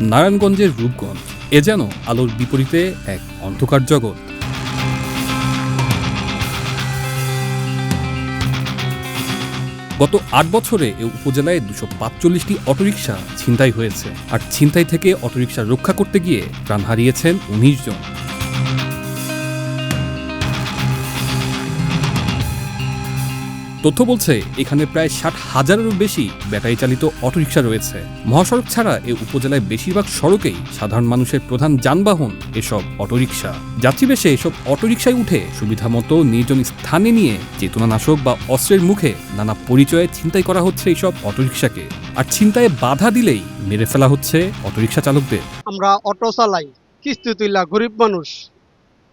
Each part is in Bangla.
নারায়ণগঞ্জের রূপগঞ্জ, এ যেন আলোর বিপরীতে এক অন্ধকার জগৎ। গত আট বছরে এ উপজেলায় দুশো পাঁচচল্লিশটি অটোরিকশা ছিনতাই হয়েছে। আর ছিনতাই থেকে অটোরিকশা রক্ষা করতে গিয়ে প্রাণ হারিয়েছেন উনিশ জন। তথ্য বলছে, এখানে প্রায় ষাট হাজারেরও বেশি ব্যাটারি চালিত অটোরিকশা রয়েছে। মহাসড়ক ছাড়া এ উপজেলায় বেশিরভাগ সড়কেই সাধারণ মানুষের প্রধান যানবাহন এসব অটোরিকশা। যাত্রীবেশে এসব অটোরিকশায় উঠে সুবিধামতো নির্জন স্থানে নিয়ে চেতনানাশক বা অস্ত্রের মুখে নানা পরিচয়ে ছিনতাই করা হচ্ছে এইসব অটোরিকশাকে। আর ছিনতায় বাধা দিলেই মেরে ফেলা হচ্ছে অটোরিকশা চালকদের। আমরা অটো চালাই, কিস্তি তুইলা গরিব মানুষ।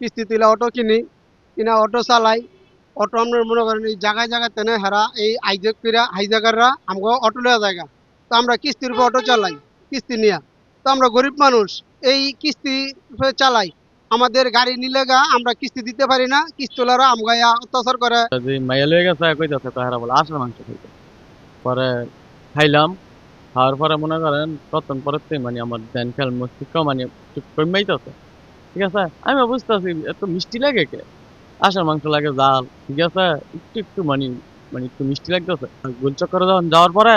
কিস্তি তুইলা অটো কিনি, কিনা অটো চালাই অটো আমরা মনে করেন এই জায়গায় জায়গায় তেনে হারা, এই আইজক পিরা হাইজাগাররা আমাকে অটো নেওয়া জায়গা তো আমরা কিস্তির উপর অটো চালাই, কিস্তি নিয়া। তো আমরা গরিব মানুষ, এই কিস্তি চালাই। আমাদের গাড়ি নিলে গা আমরা কিস্তি দিতে পারি না, কিস্তিওয়ালারা আমগা ইয়া অত্যাচার করে। মাইয়া লয়ে গেছে কইতাছে তাহারা বলে আসলে মাংস খাইতে। পরে খাইলাম, খাওয়ার পরে মনে করেন তখন পরে মানে আমার ধ্যান খেয়াল মস্তিষ্ক মানে কমাইতেছে ঠিক আছে? আমি বুঝতেছি, এত মিষ্টি লাগে কে? আসার মাংস লাগে, জাল। ঠিক আছে? একটু একটু মানে মানে একটু মিষ্টি লাগতেছে। গোল চক্করে যখন যাওয়ার পরে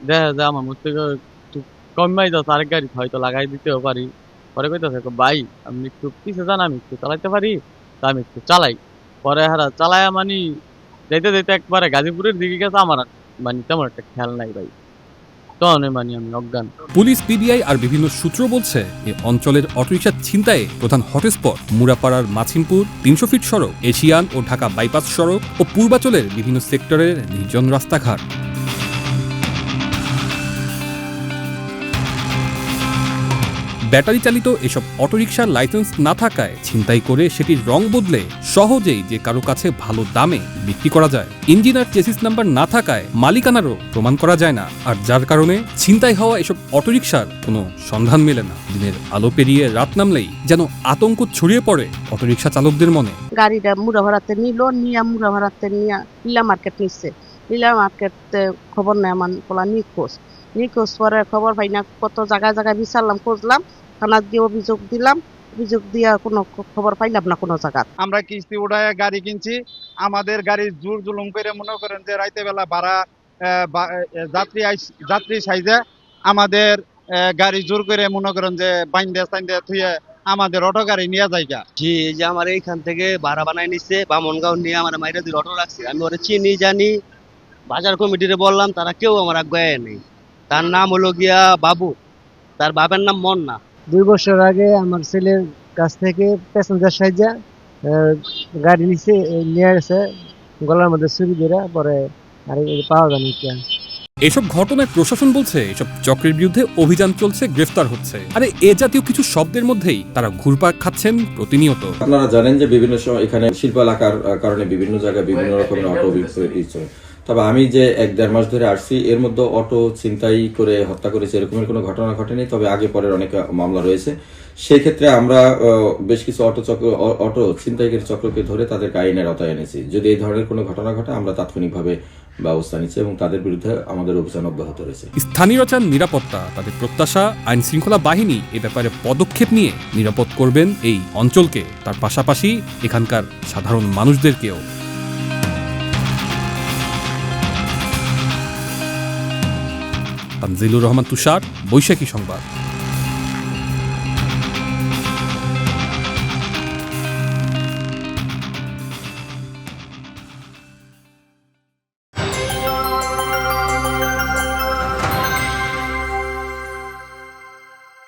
দেখা যায় আমার মস্তিষ্ক একটু কমাই যাচ্ছে, আরেক গাড়ি হয়তো লাগাই দিতেও পারি। পরে কইতেছে ভাই, আপনি একটু পিছে যান, আমি একটু চালাইতে পারি, তা আমি একটু চালাই। পরে হারা চালায়া মানে যাইতে যাইতে একবারে গাজীপুরের দিকে গেছে, আমার মানে তেমন একটা খেয়াল নাই ভাই। মানে পুলিশ, পিবিআই আর বিভিন্ন সূত্র বলছে, এ অঞ্চলের অটোরিকশা ছিনতাইয়ে প্রধান হটস্পট মুরাপাড়ার মাছিমপুর, তিনশো ফিট সড়ক, এশিয়ান ও ঢাকা বাইপাস সড়ক ও পূর্বাচলের বিভিন্ন সেক্টরের নির্জন রাস্তাঘাট। ব্যাটারি চালিত এসব অটোরিকশার লাইসেন্স না থাকায় ছিনতাই করে সেটির রং বদলে সহজেই যে কারও কাছে ভালো দামে বিক্রি করা যায়। ইঞ্জিন আর চেসিস নাম্বার না থাকায় মালিকানারও প্রমাণ করা যায় না। আর যার কারণে ছিনতাই হওয়া এসব অটোরিকশার কোনো সন্ধান মেলে না। দিনের আলো পেরিয়ে রাত নামলেই যেন আতঙ্ক ছড়িয়ে পড়ে অটোরিকশা চালকদের মনে। গাড়িটা মুড়া ভাড়াতে নিল, নিয়া মুড়া ভাড়াতে নিয়া লীলা মার্কেট নিচ্ছে লীলা মার্কেট খবর নেই আমার পোলা নিখোঁজ। নিখোঁজ পরে খবর পাই না কত জায়গায় জায়গায় বিচারলাম খুঁজলাম থানাত গিয়ে অভিযোগ দিলাম অভিযোগ দিয়া কোনো খবর পাইলাম না কোনো জায়গা আমরা কিস্তি উঠায় গাড়ি কিনছি আমাদের গাড়ি জোর জুলুম করে মনে করেন যে রাইতে বেলা ভাড়া যাত্রী যাত্রী সাইজে আমাদের গাড়ি জোর করে মনে করেন যে বাইন্দে সাইন্দে থুয়ে আমাদের অটো গাড়ি নিয়ে যাইগা। জি এই যে আমার এইখান থেকে ভাড়া বানাই নিচ্ছে বামনগাঁও নিয়ে আমার মাইরা দিয়ে অটো রাখছে। আমি ওরা চিনি জানি বাজার কমিটিরে বললাম তারা কেউ আমার আগ্রহে নেই। তার নাম হলো গিয়া বাবু। তার বাবার নাম মন্না। দুই বছর আগে আমার ছেলের কাছ থেকে প্যাসেঞ্জার সাহায্যে গাড়ি নিচে নিয়ে গেছে গলার মধ্যে ছুরি দিয়ে পরে আর পাওয়া যায়নি এসব ঘটনায় প্রশাসন বলছে এসব চক্রের বিরুদ্ধে অভিযান চলছে গ্রেফতার হচ্ছে। আরে এ জাতীয় কিছু শব্দের মধ্যেই তারা ঘুরপাক খাচ্ছেন প্রতিনিয়ত। আপনারা জানেন যে বিভিন্ন সময় এখানে শিল্প এলাকার কারণে বিভিন্ন জায়গায় বিভিন্ন রকমের অটো বিক্রি তবে আমি যে এক দেড় মাস ধরে আসছি, এর মধ্যে অটো ছিনতাই করে হত্যা করেছে এরকমের কোনো ঘটনা ঘটেনি, তবে আগে পরের অনেক মামলা রয়েছে। সেই ক্ষেত্রে আমরা বেশ কিছু অটো চক্র অটো ছিনতাইকারী চক্রকে ধরে তাদেরকে আইনের আওতায় এনেছি। যদি এই ধরনের কোনো ঘটনা ঘটে, আমরা তাৎক্ষণিকভাবে ব্যবস্থা নিচ্ছি এবং তাদের বিরুদ্ধে আমাদের অভিযান অব্যাহত রয়েছে। স্থানীয় চান নিরাপত্তা, তাদের প্রত্যাশা, আইন শৃঙ্খলা বাহিনী এ ব্যাপারে পদক্ষেপ নিয়ে নিরাপদ করবেন এই অঞ্চলকে। তার পাশাপাশি এখানকার সাধারণ মানুষদেরকেও তানজিলুর রহমান তুষার বৈশাখী সংবাদ।